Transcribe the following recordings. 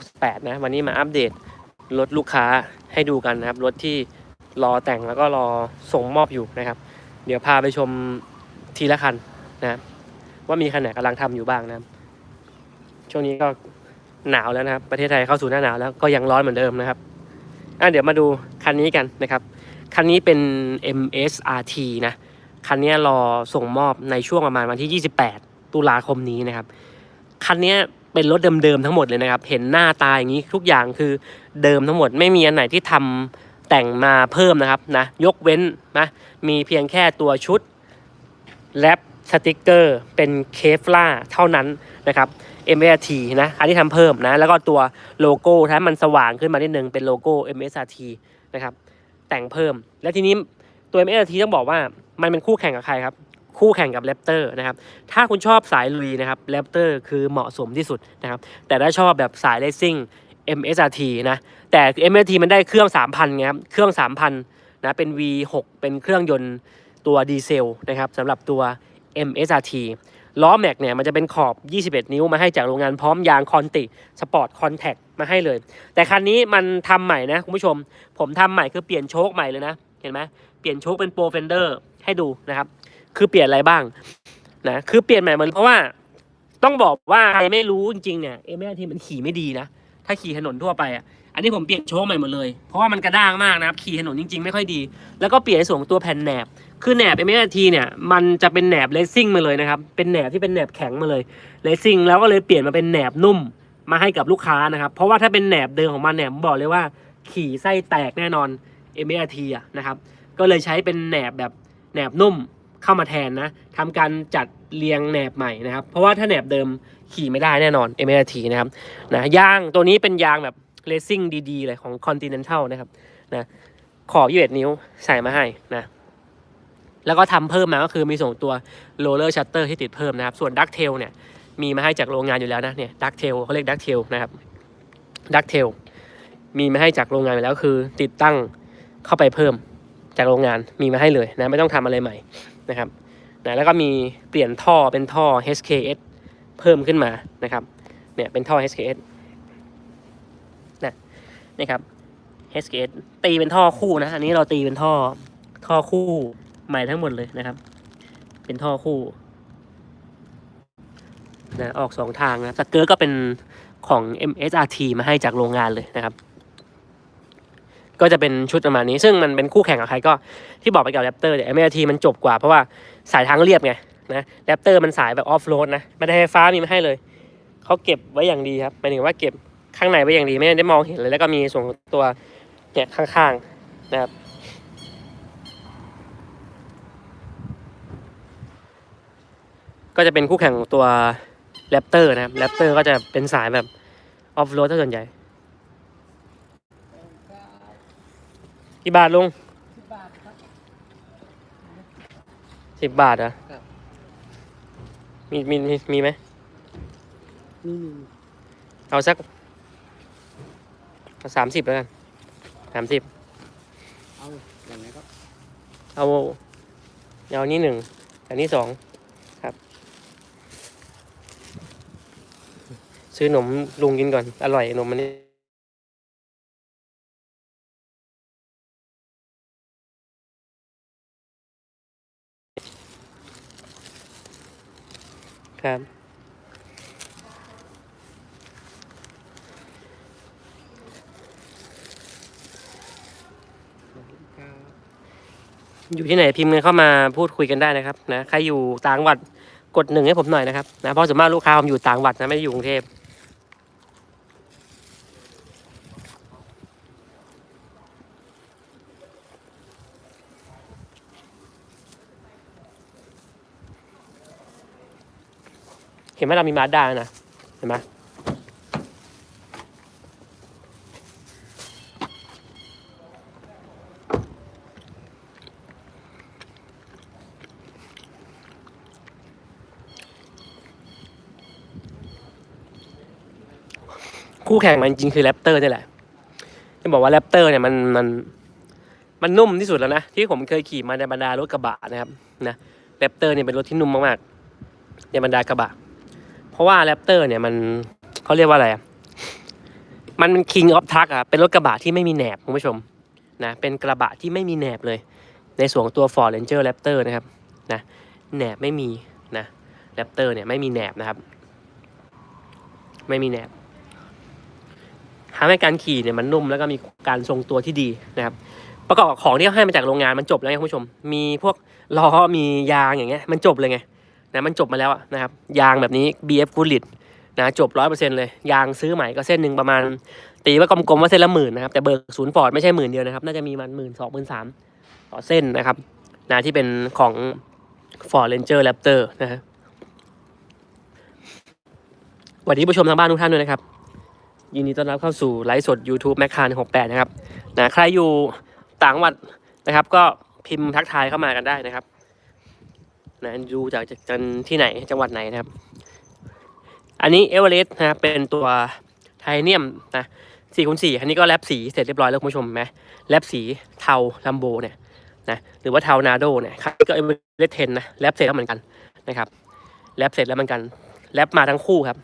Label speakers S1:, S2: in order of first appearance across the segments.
S1: 68 นะ วันนี้มาอัปเดตรถลูกค้าให้ดูกันนะครับ รถที่รอแต่งแล้วก็รอส่งมอบอยู่นะครับ เดี๋ยวพาไปชมทีละคันนะครับว่ามีคันไหนกำลังทำอยู่บ้างนะครับ ช่วงนี้ก็หนาวแล้วนะครับ ประเทศไทยเข้าสู่หน้าหนาวแล้วก็ยังร้อนเหมือนเดิมนะครับอะเดี๋ยวมาดูคันนี้กันนะครับ คันนี้เป็น MSRT นะ คันนี้รอส่งมอบในช่วงประมาณวันที่ 28 ตุลาคมนี้นะครับ คันนี้ เป็นรถเดิมๆทั้งหมดเลยนะครับ เห็นหน้าตาอย่างนี้ทุกอย่างคือเดิมทั้งหมดไม่มีอันไหนที่ทำแต่งมาเพิ่มนะครับนะยกเว้นนะมีเพียงแค่ตัวชุดแรปสติกเกอร์เป็นเคฟล่าเท่านั้นนะครับ MSRT นะอันที่ทำเพิ่มนะแล้วก็ตัวโลโก้ถ้ามันสว่างขึ้นมานิดนึงเป็นโลโก้ MSRT นะครับแต่งเพิ่ม และทีนี้ตัว MSRT ต้องบอกว่ามันเป็นคู่แข่งกับใครครับ คู่แข่งกับ Raptor นะครับ ถ้าคุณชอบสายลุยนะครับ Raptor คือเหมาะสมที่สุดนะครับ แต่ถ้าชอบแบบสายเลสซิ่ง MSRT นะ แต่ MSRT มันได้เครื่อง 3,000ไงครับ เครื่อง 3,000นะเป็น V6 เป็นเครื่องยนต์ตัวดีเซลนะครับสำหรับตัว MSRT ล้อแม็กเนี่ยมันจะเป็นขอบ 21 นิ้วมาให้จากโรงงานพร้อมยางคอนติสปอร์ตคอนแทคมาให้เลย แต่คันนี้มันทำใหม่นะคุณผู้ชม ผมทำใหม่คือเปลี่ยนโชคใหม่เลยนะ เห็นไหมเปลี่ยนโชคเป็นโปรเฟนเดอร์ให้ดูนะครับ คือเปลี่ยนอะไรบ้างนะคือเปลี่ยนใหม่หมดเลยเพราะว่า ต้องบอกว่าใครไม่รู้จริงๆเนี่ยเอ็มทีมันขี่ไม่ดีนะถ้าขี่ถนนทั่วไปอะอันนี้ผมเปลี่ยนโชคใหม่หมดเลย เพราะว่ามันกระด้างมากนะครับขี่ถนนจริงๆ ไม่ค่อยดี แล้วก็เปลี่ยนส่วนของตัวแผ่นแหนบ คือแหนบเอ็มทีเนี่ยมันจะเป็นแหนบเลสซิ่งมาเลยนะครับเป็นแหนบที่เป็นแหนบแข็งมาเลยเลสซิ่งแล้วก็เลยเปลี่ยนมาเป็นแหนบนุ่มมาให้กับลูกค้านะครับ เพราะว่าถ้าเป็นแหนบเดิมของมันเนี่ยผมบอกเลยว่า ขี่ไส้แตกแน่นอน m อ t อะนะครับ ก็เลยใช้เป็นแหนบแบบแหนบนุ่ม เข้ามาแทนนะทำการจัดเรียงแหนบใหม่นะครับ เพราะว่าถ้าแหนบเดิมขี่ไม่ได้แน่นอน m อ t นะครับนะยางตัวนี้เป็นยางแบบเลสซิ่งดีๆเลยของ Continental นะครับนะขอบ21นิ้วใส่มาให้นะแล้วก็ทำเพิ่มมาก็คือมีส่งตัวโรลเลอร์ชัตเตอร์ที่ติดเพิ่มนะครับ ส่วนดักเทลเนี่ยมีมาให้จากโรงงานอยู่แล้วนะเนี่ยดักเทลเขาเรียกดักเทลนะครับดักเทลมีมาให้จากโรงงานอยู่แล้วคือ ติดตั้งเข้าไปเพิ่มจากโรงงานมีมาให้เลยนะไม่ต้องทำอะไรใหม่ นะครับนะแล้วก็มีเปลี่ยนท่อเป็นท่อ HKS เพิ่มขึ้นมานะครับเนี่ยเป็นท่อ HKS นะนี่ครับ HKS ตีเป็นท่อคู่นะ อันนี้เราตีเป็นท่อท่อคู่ใหม่ทั้งหมดเลยนะครับ เป็นท่อคู่นะออกสองทางนะสเกิร์ตก็เป็นของ MSRT มาให้จากโรงงานเลยนะครับ ก็จะเป็นชุดประมาณนี้ ซึ่งมันเป็นคู่แข่งกับใครก็ที่บอกไปกับแรปเตอร์เนี่ย MSRT มันจบกว่าเพราะว่าสายทางเรียบไงนะแรปเตอร์มันสายแบบออฟโรดนะไม่ได้ไฟฟ้ามีไมาให้เลยเขาเก็บไว้อย่างดีครับหมายถึงว่าเก็บข้างในไว้อย่างดีไม่ได้มองเห็นเลย แล้วก็มีส่วนตัวเนี่ยข้างๆนะครับก็จะเป็นคู่แข่งของตัวแรปเตอร์นะครับแรปเตอร์ก็จะเป็นสายแบบออฟโรดถ้าส่วนใหญ่ กี่บาทลุงสิบบาทเหรอะ
S2: ครับ
S1: มีมีมีมีไหม
S2: นี่
S1: เอาสักสามสิบแล้วกันสามสิบ
S2: เอาอย่างไรครับ
S1: เอาเอานี้หนึ่งอันนี้สองครับ ซื้อขนมลุงกินก่อน อร่อยขนมมันนี้ ครับ อยู่ที่ไหนพิมพ์กันเข้ามาพูดคุยกันได้นะครับนะใครอยู่ต่างจังหวัดกดหนึ่งให้ผมหน่อยนะครับนะเพราะส่วนมากลูกค้าผมอยู่ต่างจังหวัดนะไม่ได้อยู่กรุงเทพ ห็นไหมเรามีมาด้านะ เห็นไหมคู่แข่งมันจริงคือแรปเตอร์นี่แหละจะบอกว่าแรปเตอร์เนี่ยมันมันมันนุ่มที่สุดแล้วนะ ที่ผมเคยขี่มาในบรรดารถกระบะนะครับนะแรปเตอร์เนี่ยเป็นรถที่นุ่มมากๆในบรรดากระบะ เพราะว่าแรปเตอร์เนี่ยมันเขาเรียกว่าอะไรอะมัน king of truck อะเป็นรถกระบะที่ไม่มีแหนบคุณผู้ชมนะเป็นกระบะที่ไม่มีแหนบเลย ในส่วนตัว Ford Ranger Raptor นะครับนะแหนบไม่มีนะ Raptor เนี่ยไม่มีแหนบนะครับ ไม่มีแหนบทำให้การขี่เนี่ยมันนุ่มแล้วก็มีการทรงตัวที่ดีนะครับ ประกอบกับของที่เขาให้มาจากโรงงานมันจบแล้วไงคุณผู้ชม มีพวกล้อมียางอย่างเงี้ยมันจบเลยไง นะมันจบมาแล้วนะครับยางแบบนี้ BF g o o d l i t นะจบร้อยเปอร์เซ็นต์เลย ยางซื้อใหม่ก็เส้นหนึ่งประมาณ ตีว่ากลมๆว่าเส้นละหมื่นนะครับแต่เบิกศูนย์ฟอร์ดไม่ใช่หมื่นเดียวนะครับ น่าจะมีมันหมื่นสองหมื่นสามต่อเส้นนะครับนะที่เป็นของ Ford Ranger Raptor นะฮะสวัสดีผู้ชมทางบ้านทุกท่านด้วยนะครับ ยินดีต้อนรับเข้าสู่ไลฟ์สด YouTube แมคคา168นะครับนะใครอยู่ต่างจังหวัดนะครับ ก็พิมพ์ทักทายเข้ามากันได้นะครับ นะดูจากจากที่ไหนจังหวัดไหนนะครับ อันนี้เอเวอเรสต์นะเป็นตัวไทเนียมนะสี่คูณสี่อันนี้ก็แลบสีเสร็จเรียบร้อยแล้วคุณผู้ชมไหมแลบสีเทาลัมโบเนี่ยนะหรือว่าเทานาโดเนี่ยครับก็เอเวอเรสต์เทนนะแลบเสร็จแล้วเหมือนกันนะครับแลบเสร็จแล้วเหมือนกันแลบมาทั้งคู่ครับ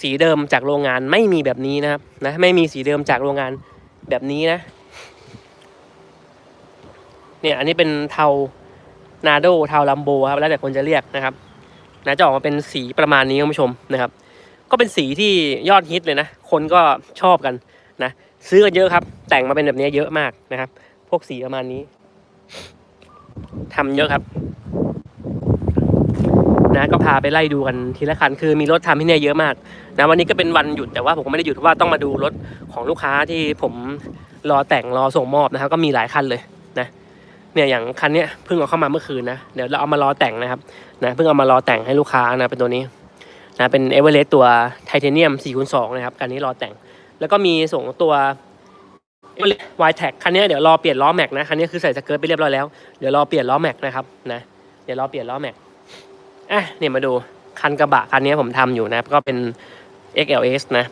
S1: สีเดิมจากโรงงานไม่มีแบบนี้นะครับนะไม่มีสีเดิมจากโรงงานแบบนี้นะเนี่ยอันนี้เป็นเทา นาโดทาวลัมโบครับแล้วแต่คนจะเรียกนะครับนะจะออกมาเป็นสีประมาณนี้คุณผู้ชมนะครับ ก็เป็นสีที่ยอดฮิตเลยนะ คนก็ชอบกันนะ ซื้อกันเยอะครับ แต่งมาเป็นแบบนี้เยอะมากนะครับ พวกสีประมาณนี้ทำเยอะครับ นะก็พาไปไล่ดูกันทีละคันคือมีรถทำที่เนี่ยเยอะมากนะวันนี้ก็เป็นวันหยุดแต่ว่าผมก็ไม่ได้หยุดเพราะว่าต้องมาดูรถของลูกค้าที่ผมรอแต่งรอส่งมอบนะครับ ก็มีหลายคันเลย เนี่ยอย่างคันเนี้ยเพิ่งเอาเข้ามาเมื่อคืนนะเดี๋ยวเราเอามารอแต่งนะครับนะเพิ่งเอามารอแต่งให้ลูกค้านะเป็นตัวนี้นะเป็นเอเวอเรสต์ตัวไทเทเนียม4คูณ2นะครับคันนี้รอแต่ง แล้วก็มีส่งตัววายแท็กคันนี้เดี๋ยวรอเปลี่ยนล้อแม็กนะคันนี้คือใส่สเกิร์ตไปเรียบร้อยแล้วเดี๋ยวรอเปลี่ยนล้อแม็กนะครับนะเดี๋ยวรอเปลี่ยนล้อแม็กอะเนี่ยมาดูคันกระบะคันนี้ผมทำอยู่นะก็เป็น XLS นะ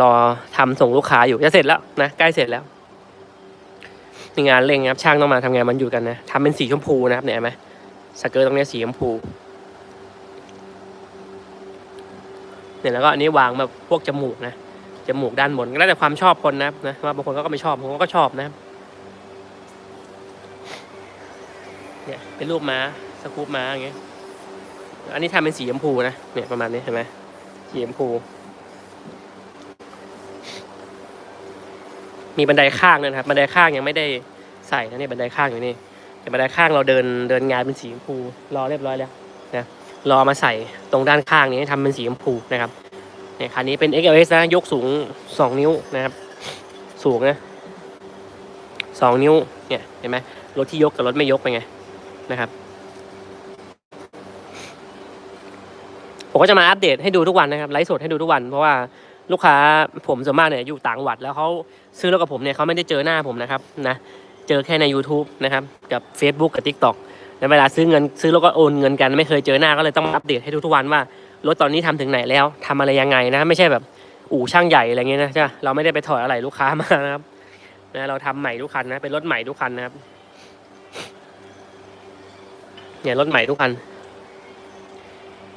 S1: รอทำส่งลูกค้าอยู่จะเสร็จแล้วนะใกล้เสร็จแล้ว มีงานเร่งครับช่างต้องมาทำงานมันอยู่กันนะทำเป็นสีชมพูนะครับเนี่ยเห็นไหมสเกิร์ตตรงนี้สีชมพูเนี่ยแล้วก็อันนี้วางแบบพวกจมูกนะจมูกด้านบนก็แล้วแต่ความชอบคนนะครับนะว่าบางคนก็ไม่ชอบผมก็ชอบนะเนี่ยเป็นรูปม้าสกูปม้าอย่างเงี้ยอันนี้ทำเป็นสีชมพูนะเนี่ยประมาณนี้เห็นไหมสีชมพู มีบันไดข้างด้วยนะครับ บันไดข้างยังไม่ได้ใส่นะเนี่ยบันไดข้างอยู่นี่แต่บันไดข้างเราเดินเดินงานเป็นสีชมพูรอเรียบร้อยแล้วนะรอมาใส่ตรงด้านข้างนี้ทำเป็นสีชมพูนะครับเนี่ยคันนี้เป็น XLS นะยกสูง 2 นิ้วนะครับ สูงนะ2นิ้วเนี่ยเห็นไหมรถที่ยกกับรถไม่ยกเป็นไงนะครับผมก็จะมาอัปเดตให้ดูทุกวันนะครับไลฟ์สดให้ดูทุกวันเพราะว่า ลูกค้าผมส่วนมากเนี่ยอยู่ต่างจังหวัด แล้วเขาซื้อรถกับผมเนี่ยเขาไม่ได้เจอหน้าผมนะครับนะเจอแค่ใน YouTube นะครับกับ Facebook กับ TikTok ในเวลาซื้อเงินซื้อแล้วก็โอนเงินกันไม่เคยเจอหน้าก็เลยต้องอัปเดตให้ทุกวันว่ารถตอนนี้ทำถึงไหนแล้วทำอะไรยังไงนะไม่ใช่แบบอู่ช่างใหญ่อะไรเงี้ยนะใช่เราไม่ได้ไปถอยอะไรลูกค้ามานะครับนะเราทำใหม่ทุกคันนะเป็นรถใหม่ทุกคันนะครับเนี่ยรถใหม่ทุกคัน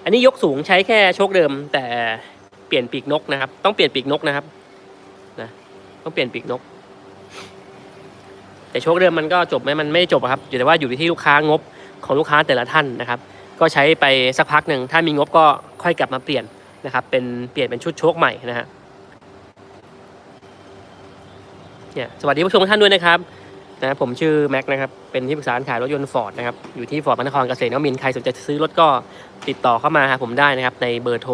S1: อันนี้ยกสูงใช้แค่โชคเดิมแต่ เปลี่ยนปีกนกนะครับ ต้องเปลี่ยนปีกนกนะครับนะต้องเปลี่ยนปีกนก แต่โชคเดิมมันก็จบไหมมันไม่จบครับอยู่แต่ว่าอยู่ที่ลูกค้างบของลูกค้าแต่ละท่านนะครับ ก็ใช้ไปสักพักหนึ่งถ้ามีงบก็ค่อยกลับมาเปลี่ยนนะครับ เป็นเปลี่ยนเป็นชุดโชคใหม่นะฮะเนี่ยสวัสดีผู้ชมทุกท่านด้วยนะครับนะผมชื่อแม็กนะครับ เป็นที่ปรึกษาขายรถยนต์ฟอร์ดนะครับ อยู่ที่ฟอร์ดพระนครเกษตรนวมินใครสนใจซื้อรถก็ติดต่อเข้ามาหาผมได้นะครับ ในเบอร์โทร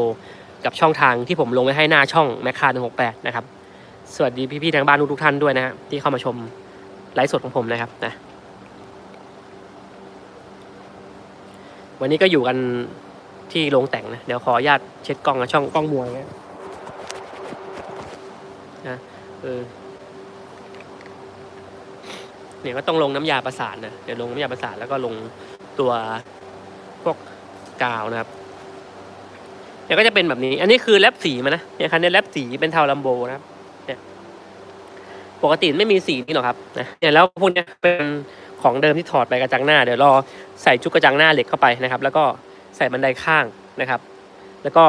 S1: กับช่องทางที่ผมลงไว้ให้หน้าช่องแมคคาหกแปดนะครับ สวัสดีพี่ๆทางบ้านทุกๆท่านด้วยนะฮะที่เข้ามาชมไลฟ์สดของผมนะครับนะวันนี้ก็อยู่กันที่โรงแต่งนะ เดี๋ยวขออนุญาตเช็ดกล้องนะช่องกล้องมวยนะนะเออเนี่ยก็ต้องลงน้ำยาประสานนะเดี๋ยวลงน้ำยาประสานแล้วก็ลงตัวพวกกาวนะครับ เนี่ยก็จะเป็นแบบนี้ อันนี้คือแรปสีมันนะเนี่ยคันนี้แรปสีเป็นเทาลัมโบนะครับเนี่ยปกติไม่มีสีนี่หรอกครับนะเนี่ยแล้วพวกเนี้ยเป็นของเดิมที่ถอดไปกระจังหน้า เดี๋ยวรอใส่ชุดกระจังหน้าเหล็กเข้าไปนะครับ แล้วก็ใส่บันไดข้างนะครับ แล้วก็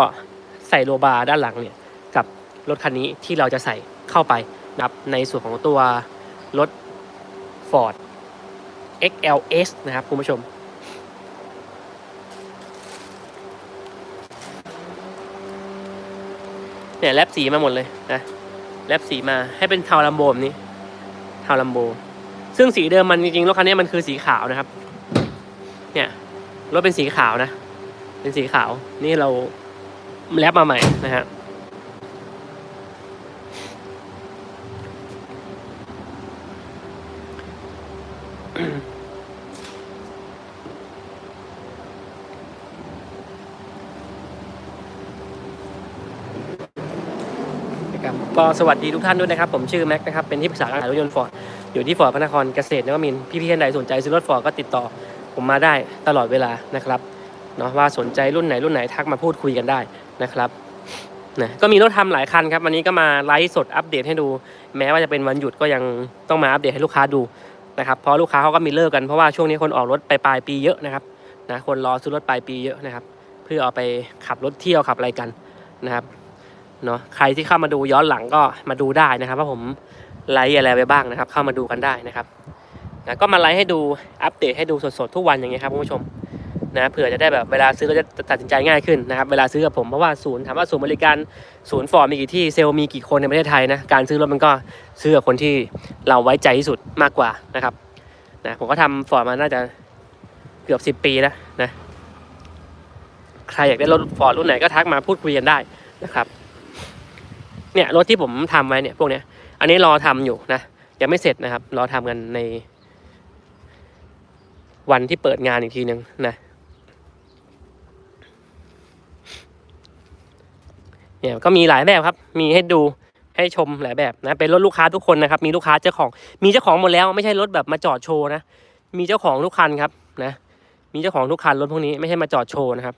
S1: ใส่โลบาร์ด้านหลังเนี่ยกับรถคันนี้ที่เราจะใส่เข้าไปนะครับในส่วนของตัวรถ Ford XLS นะครับคุณผู้ชม เนี่ยแลบสีมาหมดเลยนะแลบสีมาให้เป็นเทาลัมโบมนี้เทาลัมโบ ซึ่งสีเดิมมันจริงๆรถคันนี้มันคือสีขาวนะครับ เนี่ยรถเป็นสีขาวนะ เป็นสีขาวนี่เราแลบมาใหม่นะฮะ ก็สวัสดีทุกท่านด้วยนะครับ ผมชื่อแม็กนะครับ เป็นที่ปรึกษาการขายรถยนต์ฟอร์ดอยู่ที่ฟอร์ดพระนครเกษตรนวมินพี่ๆท่านใดสนใจซื้อรถฟอร์ดก็ติดต่อผมมาได้ตลอดเวลานะครับเนาะว่าสนใจรุ่นไหนรุ่นไหนทักมาพูดคุยกันได้นะครับนะก็มีรถทำหลายคันครับวันนี้ก็มาไลฟ์สดอัปเดตให้ดู แม้ว่าจะเป็นวันหยุดก็ยังต้องมาอัปเดตให้ลูกค้าดูนะครับเพราะลูกค้าเขาก็มีเลิกกันเพราะว่าช่วงนี้คนออกรถไปปลายปีเยอะนะครับนะคนรอซื้อรถปลายปีเยอะนะครับ เพื่อเอาไปขับรถเที่ยวขับอะไรกันนะครับ เนาะใครที่เข้ามาดูย้อนหลังก็มาดูได้นะครับว่าผมไลฟ์อะไรไปบ้างนะครับ เข้ามาดูกันได้นะครับนะก็มาไลฟ์ให้ดูอัปเดตให้ดูสดๆทุกวันอย่างเงี้ยครับคุณผู้ชมนะเผื่อจะได้แบบเวลาซื้อก็จะตัดสินใจง่ายขึ้นนะครับเวลาซื้อกับผมเพราะว่าศูนย์ถามว่าศูนย์บริการศูนย์ฟอร์ดมีกี่ที่เซลล์มีกี่คนในประเทศไทยนะการซื้อรถมันก็ซื้อกับคนที่เราไว้ใจที่สุดมากกว่านะครับนะผมก็ทำฟอร์ดมาน่าจะเกือบสิบปีแล้วนะใครอยากได้รถฟอร์ดรุ่นไหนก็ทักมาพูดคุยกันได้นะครับ เนี่ยรถที่ผมทำไว้เนี่ยพวกเนี้ย อันนี้รอทำอยู่นะยังไม่เสร็จนะครับ รอทำกันใน วันที่เปิดงานอีกทีหนึ่งนะเนี่ยก็มีหลายแบบครับ มีให้ดูให้ชมหลายแบบนะเป็นรถลูกค้าทุกคนนะครับ มีลูกค้าเจ้าของ มีเจ้าของหมดแล้วไม่ใช่รถแบบมาจอดโชว์นะมีเจ้าของทุกคันครับนะมีเจ้าของทุกคันรถพวกนี้ไม่ใช่มาจอดโชว์นะครับ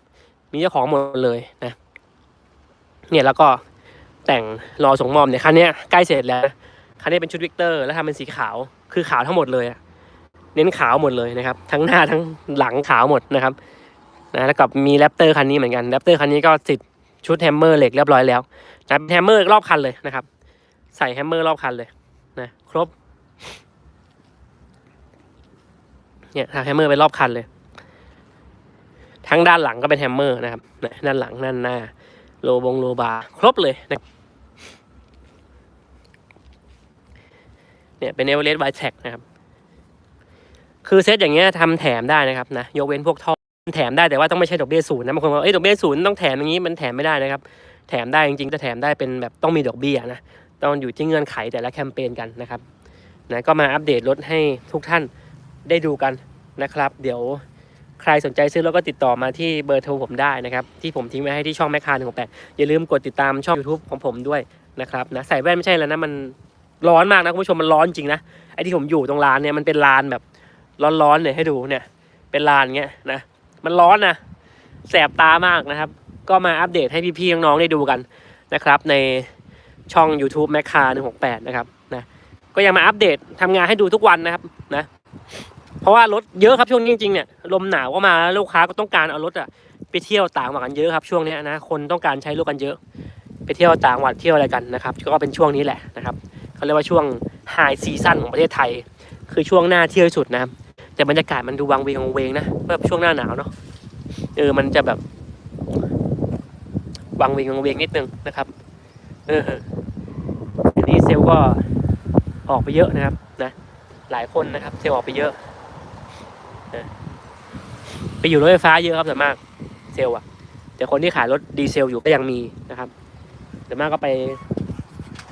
S1: มีเจ้าของหมดเลยนะ เนี่ยแล้วก็ แต่งรอส่งมอบเนี่ยคันนี้ใกล้เสร็จแล้วคันนี้เป็นชุดวิกเตอร์แล้วทำเป็นสีขาวคือขาวทั้งหมดเลยเน้นขาวหมดเลยนะครับ ทั้งหน้าทั้งหลังขาวหมดนะครับนะแล้วกับมีแรปเตอร์คันนี้เหมือนกันแรปเตอร์คันนี้ก็ติดชุดแฮมเมอร์เหล็กเรียบร้อยแล้วนะแฮมเมอร์รอบคันเลยนะครับ ใส่แฮมเมอร์รอบคันเลยนะครบเนี่ยทำแฮมเมอร์ไปรอบคันเลย ทั้งด้านหลังก็เป็นแฮมเมอร์นะครับนะด้านหลังด้านหน้า โลบงโลบาครบเลยนะเนี่ยเป็นเอเวอเรสต์ไวแท็กนะครับ คือเซตอย่างเงี้ยทำแถมได้นะครับนะยกเว้นพวกท่อแถมได้แต่ว่าต้องไม่ใช่ดอกเบี้ยศูนย์นะบางคนบอกเอ้ยดอกเบี้ยศูนย์ต้องแถมอย่างนี้มันแถมไม่ได้นะครับ แถมได้จริงๆจะแถมได้เป็นแบบต้องมีดอกเบี้ยนะต้องอยู่ที่เงื่อนไขแต่ละแคมเปญกันนะครับนะก็มาอัปเดตรถให้ทุกท่านได้ดูกันนะครับ เดี๋ยว ใครสนใจซื้อรถก็ติดต่อมาที่เบอร์โทรผมได้นะครับที่ผมทิ้งไว้ให้ที่ช่องแมคคาหนึ่งแปดอย่าลืมกดติดตามช่อง YouTube ของผมด้วยนะครับนะใส่แว่นไม่ใช่แล้วนะมันร้อนมากนะคุณผู้ชมมันร้อนจริงนะไอที่ผมอยู่ตรงลานเนี่ยมันเป็นลานแบบร้อนๆเลยให้ดูเนี่ย เป็นลานเงี้ยนะมันร้อนนะแสบตามากนะครับ ก็มาอัปเดตให้พี่ๆน้องๆได้ดูกันนะครับ ในช่อง YouTube แมคคาหนึ่งหกแปดนะครับนะก็ยังมาอัปเดตทำงานให้ดูทุกวันนะครับนะ เพราะว่ารถเยอะครับช่วงนี้จริงๆเนี่ยลมหนาวก็มาแล้วลูกค้าก็ต้องการเอารถอะไปเที่ยวต่างหวัดกันเยอะครับช่วงนี้นะคนต้องการใช้รถกันเยอะ ไปเที่ยวต่างหวัดเที่ยวอะไรกันนะครับ ก็เป็นช่วงนี้แหละนะครับเขาเรียกว่าช่วงไฮซีซั่นของประเทศไทย คือช่วงหน้าเที่ยวสุดนะครับแต่บรรยากาศมันดูวังเวงวังเวงนะแบบช่วงหน้าหนาวเนาะเออมันจะแบบวังเวงวังเวงนิดนึงนะครับ เอออันนี้เซลก็ออกไปเยอะนะครับนะ หลายคนนะครับ เซลออกไปเยอะ ไปอยู่รถไฟฟ้าเยอะครับส่วนมากเซลล์อะแต่คนที่ขายรถดีเซลอยู่ก็ยังมีนะครับส่วนมากก็ไป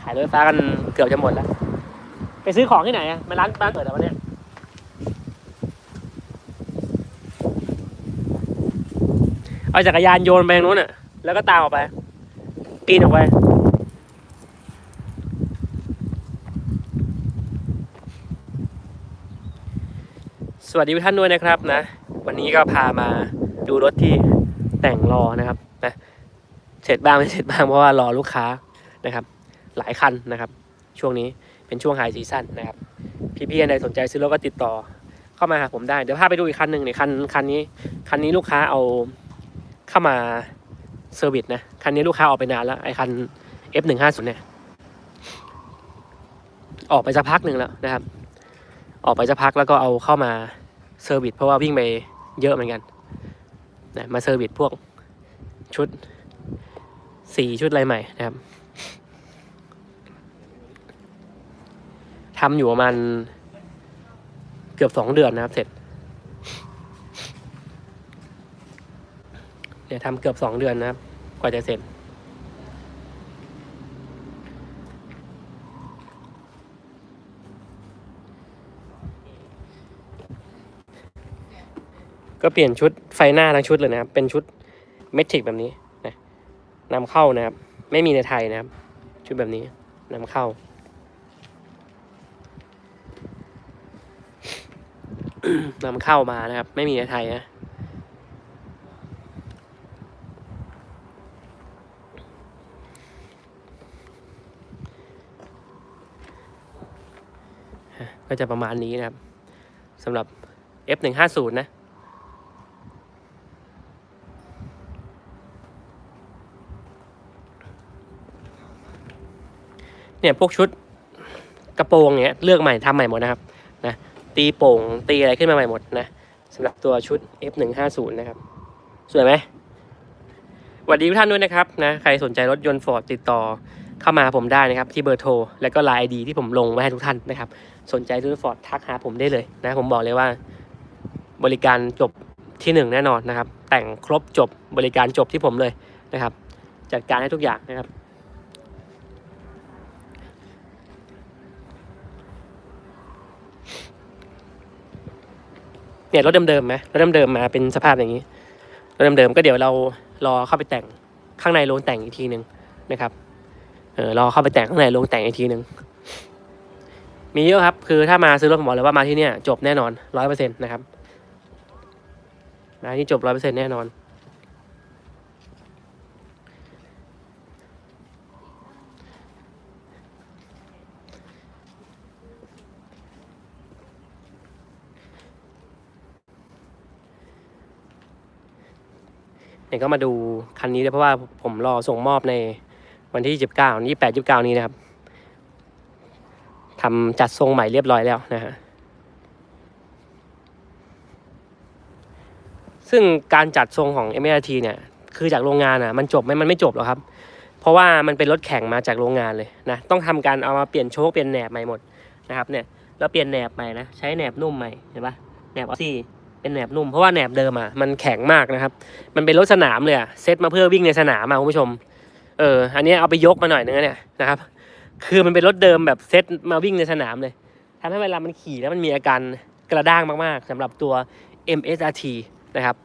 S1: ขายรถไฟฟ้ากันเกือบจะหมดแล้ว ไปซื้อของที่ไหนอะมาร้านร้านเปิดแล้ววันเนี้ยเอาจักรยานโยนไปทางนู้นอะแล้วก็ตามออกไปปีนออกไป สวัสดีทุกท่านด้วยนะครับนะ วันนี้ก็พามาดูรถที่แต่งรอนะครับนะเสร็จบ้างไม่เสร็จบ้างเพราะว่ารอลูกค้านะครับ หลายคันนะครับ ช่วงนี้เป็นช่วงไฮซีซั่นนะครับ พี่ๆท่านใดสนใจซื้อรถก็ติดต่อเข้ามาหาผมได้ เดี๋ยวพาไปดูอีกคันหนึ่งเนี่ยคันคันนี้คันนี้ลูกค้าเอาเข้ามาเซอร์วิสนะคันนี้ลูกค้าออกไปนานแล้วไอ้คัน F150 เนี่ยออกไปสักพักหนึ่งแล้วนะครับ ออกไปสักพักแล้วก็เอาเข้ามาเซอร์วิสเพราะว่าวิ่งไปเยอะเหมือนกันนะมาเซอร์วิสพวกชุดสีชุดอะไรใหม่นะครับทำอยู่ประมาณเกือบสองเดือนนะครับ เสร็จเนี่ยทำเกือบสองเดือนนะครับ กว่าจะเสร็จ ก็เปลี่ยนชุดไฟหน้าทั้งชุดเลยนะครับ เป็นชุดเมทริกแบบนี้นะนำเข้านะครับ ไม่มีในไทยนะครับ ชุดแบบนี้นำเข้า นำเข้ามานะครับ ไม่มีในไทยนะก็จะประมาณนี้นะครับสำหรับ F150 นะ เนี่ยพวกชุดกระโปรงเนี้ยเลือกใหม่ทำใหม่หมดนะครับนะตีโป่งตีอะไรขึ้นมาใหม่หมดนะสำหรับตัวชุด F150 นะครับสวยไหมสวัสดีทุกท่านด้วยนะครับนะใครสนใจรถยนต์ฟอร์ดติดต่อเข้ามาผมได้นะครับ ที่เบอร์โทร และก็ไลน์ไอดีที่ผมลงไว้ให้ทุกท่านนะครับ สนใจซื้อฟอร์ดทักหาผมได้เลยนะ ผมบอกเลยว่า บริการจบที่หนึ่งแน่นอนนะครับ แต่งครบจบบริการจบที่ผมเลยนะครับ จัดการให้ทุกอย่างนะครับ เนี่ยรถเดิมๆไหมรถเดิมๆมาเป็นสภาพอย่างนี้รถเดิมๆก็เดี๋ยวเรารอเข้าไปแต่งข้างในโรงแต่งอีกทีหนึ่งนะครับเออรอเข้าไปแต่งข้างในโรงแต่งอีกทีหนึ่งมีเยอะครับ คือถ้ามาซื้อรถผมบอกเลยว่ามาที่เนี่ยจบแน่นอนร้อยเปอร์เซ็นต์นะครับมาที่จบร้อยเปอร์เซ็นต์แน่นอน เนี่ยก็มาดูคันนี้เลยเพราะว่าผมรอส่งมอบในวันที่ 29 28 29 นี้นะครับทำจัดทรงใหม่เรียบร้อยแล้วนะฮะซึ่งการจัดทรงของ m r t เนี่ย คือจากโรงงานอะ มันจบไหมมันไม่จบหรอกครับ เพราะว่ามันเป็นรถแข่งมาจากโรงงานเลยนะ ต้องทำการเอามาเปลี่ยนโชคเปลี่ยนแหนบใหม่หมดนะครับเนี่ย แล้วเปลี่ยนแหนบใหม่นะ ใช้แหนบนุ่มใหม่เห็นปะแหนบออซี่ เป็นแหนบนุ่มเพราะว่าแหนบเดิมอะมันแข็งมากนะครับ มันเป็นรถสนามเลยอะเซตมาเพื่อวิ่งในสนามมาคุณผู้ชม เออ อันนี้เอาไปยกมาหน่อยนึงเนี่ยนะครับ คือมันเป็นรถเดิมแบบเซตมาวิ่งในสนามเลยทำให้เวลามันขี่แล้วมันมีอาการกระด้างมากๆสำหรับตัว MSRT นะครับ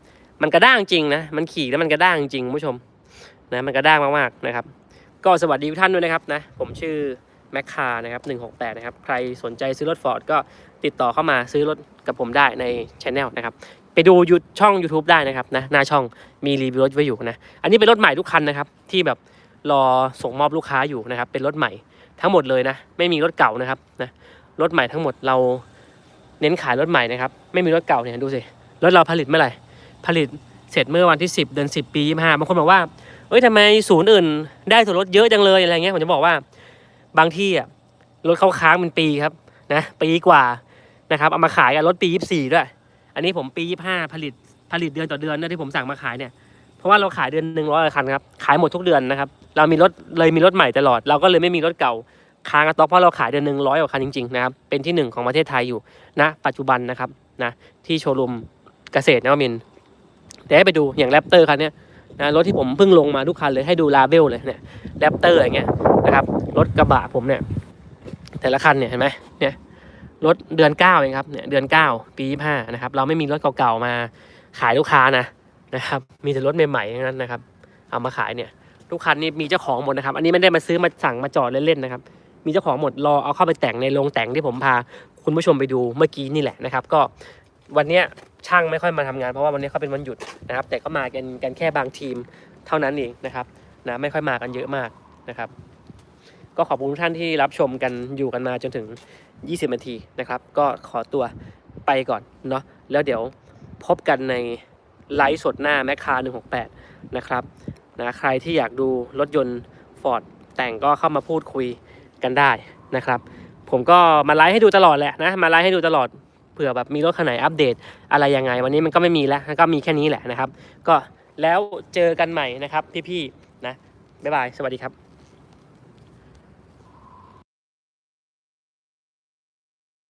S1: มันกระด้างจริงนะ มันขี่แล้วมันกระด้างจริงคุณผู้ชมนะ มันกระด้างมากๆนะครับ ก็สวัสดีทุกท่านด้วยนะครับนะ ผมชื่อ แมคคานะครับ168 นะครับ ใครสนใจซื้อรถฟอร์ดก็ติดต่อเข้ามาซื้อรถกับผมได้ในช anel นะครับ ไปดูยูช่อง YouTube ได้นะครับนะหน้าช่องมีรีวิวรถไว้อยู่นะ อันนี้เป็นรถใหม่ทุกคันนะครับ ที่แบบรอส่งมอบลูกค้าอยู่นะครับ เป็นรถใหม่ทั้งหมดเลยนะ ไม่มีรถเก่านะครับนะรถใหม่ทั้งหมดเราเน้นขายรถใหม่นะครับ ไม่มีรถเก่าเนี่ยดูสิรถเราผลิตเมื่อไหร่ผลิตเสร็จเมื่อวันที่ 10 เดือน10 ปี25บางคนบอกว่าเอ้ยทำไมศูนย์อื่น ได้ส่วนลดเยอะจังเลยอะไรเงี้ยผมจะบอกว่า บางที่อะรถเขาค้างเป็นปีครับนะปีกว่านะครับเอามาขายกันรถปี24ด้วย อันนี้ผมปียี่ห้าผลิตผลิตเดือนต่อเดือนนะที่ผมสั่งมาขายเนี่ยเพราะว่าเราขายเดือนหนึ่งร้อยคันครับขายหมดทุกเดือนนะครับเรามีรถเลยมีรถใหม่ตลอด เราก็เลยไม่มีรถเก่าค้างสต็อกเพราะเราขายเดือนหนึ่งร้อยกว่าคันจริงๆนะครับเป็นที่หนึ่งของประเทศไทยอยู่นะปัจจุบันนะครับนะที่โชว์รูมเกษตรนวมินเดี๋ยวให้ไปดูอย่างแรปเตอร์คันนี้นะรถที่ผมเพิ่งลงมาทุกคันเลยให้ดูลาเบลเลยเนี่ยแรปเตอร์อย่างเงี้ยนะครับ รถกระบะผมเนี่ย แต่ละคันเนี่ยเห็นไหมเนี่ยรถเดือนเก้าเองครับเนี่ยเดือนเก้าปียี่ห้านะครับ เราไม่มีรถเก่าๆมาขายลูกค้านะนะครับ มีแต่รถใหม่ๆทั้งนั้นนะครับ เอามาขายเนี่ยทุกคันนี่มีเจ้าของหมดนะครับ อันนี้ไม่ได้มาซื้อมาสั่งมาจอดเล่นๆนะครับ มีเจ้าของหมดรอเอาเข้าไปแต่งในโรงแต่งที่ผมพาคุณผู้ชมไปดูเมื่อกี้นี่แหละนะครับ ก็วันนี้ช่างไม่ค่อยมาทำงานเพราะว่าวันนี้เขาเป็นวันหยุดนะครับ แต่ก็มากันกันแค่บางทีมเท่านั้นเองนะครับนะไม่ค่อยมากันเยอะมากนะครับ ก็ขอบคุณทุกท่านที่รับชมกันอยู่กันมาจนถึง 20 นาทีนะครับ ก็ขอตัวไปก่อนเนาะแล้วเดี๋ยวพบกันในไลฟ์สดหน้าแมคคา168 นะครับนะใครที่อยากดูรถยนต์ Ford แต่งก็เข้ามาพูดคุยกันได้นะครับ ผมก็มาไลฟ์ให้ดูตลอดแหละนะมาไลฟ์ให้ดูตลอดเผื่อแบบมีรถคันไหนอัปเดตอะไรยังไง วันนี้มันก็ไม่มีแล้วก็มีแค่นี้แหละนะครับ ก็แล้วเจอกันใหม่นะครับพี่ๆนะบ๊ายบายสวัสดีครับ